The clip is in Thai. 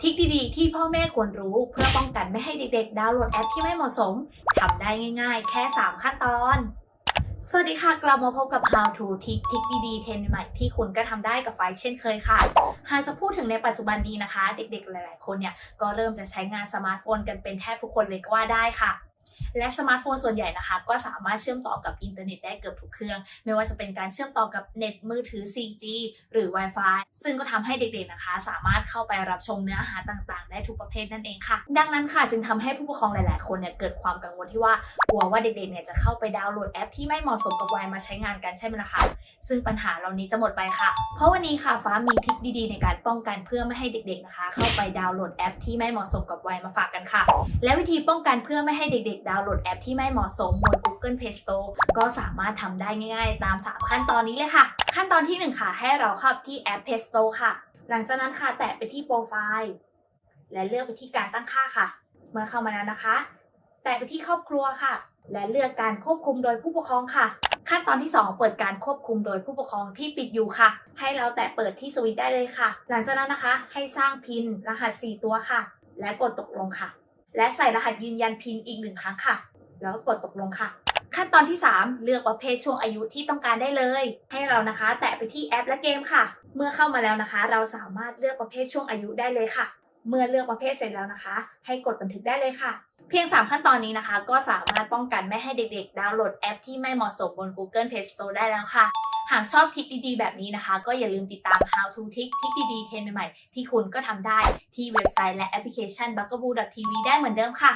ทิคดีๆ ที่พ่อแม่ควรรู้เพื่อป้องกันไม่ให้เด็กๆ ดาวน์โหลดแอปที่ไม่เหมาะสมทำได้ง่ายๆ แค่ 3 ขั้นตอน สวัสดีค่ะ กลับมาพบกับ How to ทิคทิคดีๆเทรนด์ใหม่ที่คุณก็ทำได้กับไฟล์เช่นเคยค่ะ หากจะพูดถึงในปัจจุบันนี้นะคะ เด็กๆ หลายๆ คนเนี่ยก็เริ่มจะใช้งานสมาร์ทโฟนกันเป็นแทบทุกคนเลยก็ว่าได้ค่ะ และสมาร์ทโฟนส่วนใหญ่นะคะ ก็สามารถเชื่อมต่อกับอินเทอร์เน็ตได้เกือบทุกเครื่อง ไม่ว่าจะเป็นการเชื่อมต่อกับเน็ตมือถือ 4G หรือ Wi-Fi ซึ่งก็ทำให้เด็กๆนะคะ สามารถเข้าไปรับชมเนื้อหาต่างๆ ได้ทุกประเภทนั่นเองค่ะ ดังนั้นค่ะจึงทำให้ผู้ปกครองหลายๆ คนเนี่ยเกิดความกังวลที่ว่ากลัวว่าเด็กๆเนี่ยจะเข้าไปดาวน์โหลดแอปที่ไม่เหมาะสมกับวัยมาใช้งานกันใช่ไหมล่ะคะซึ่งปัญหาเหล่านี้จะหมดไปค่ะ เพราะวันนี้ค่ะฟ้ามีทริคดีๆ ในการป้องกันเพื่อไม่ให้เด็กๆนะคะ เข้าไปดาวน์โหลดแอปที่ไม่เหมาะสมกับวัยมาฝากกันค่ะ และวิธีป้องกันเพื่อไม่ให้เด็กๆดาวน์โหลดแอปที่ไม่เหมาะสมบน Google Play Store ก็สามารถทำได้ง่ายๆ ตาม 3 ขั้นตอนนี้เลยค่ะ ขั้นตอนที่ 1 ค่ะ ให้เราเข้าที่แอป Play Store ค่ะ หลังจากนั้นค่ะ แตะไปที่โปรไฟล์และเลือกไปที่การตั้งค่าค่ะ เมื่อเข้ามาแล้วนะคะ แตะไปที่ครอบครัวค่ะ และเลือกการควบคุมโดยผู้ปกครองค่ะขั้นตอนที่ 2 เปิดการควบคุมโดยผู้ปกครองที่ปิดอยู่ค่ะ ให้เราแตะเปิดที่สวิตได้เลยค่ะ หลังจากนั้นนะคะ ให้สร้างพินรหัส 4 ตัวค่ะ และกดตกลงค่ะ และใส่รหัสยืนยันพินอีกหนึ่งครั้งค่ะ แล้วกดตกลงค่ะ ขั้นตอนที่ 3 เลือกประเภทช่วงอายุที่ต้องการได้เลย ให้เรานะคะ แตะไปที่แอปและเกมค่ะ เมื่อเข้ามาแล้วนะคะ เราสามารถเลือกประเภทช่วงอายุได้เลยค่ะ เมื่อเลือกประเภทเสร็จแล้วนะคะ ให้กดบันทึกได้เลยค่ะ เพียง 3 ขั้นตอนนี้นะคะ ก็สามารถป้องกันไม่ให้เด็กๆ ดาวน์โหลดแอปที่ไม่เหมาะสมบน Google Play Store ได้แล้วค่ะ หากชอบทริปดีๆ แบบนี้นะคะ ก็อย่าลืมติดตาม How to ทริปทริปดีๆเทรนใหม่ๆที่คุณก็ทำได้ที่เว็บไซต์และแอปพลิเคชัน b u g a b o o TV ได้เหมือนเดิมค่ะ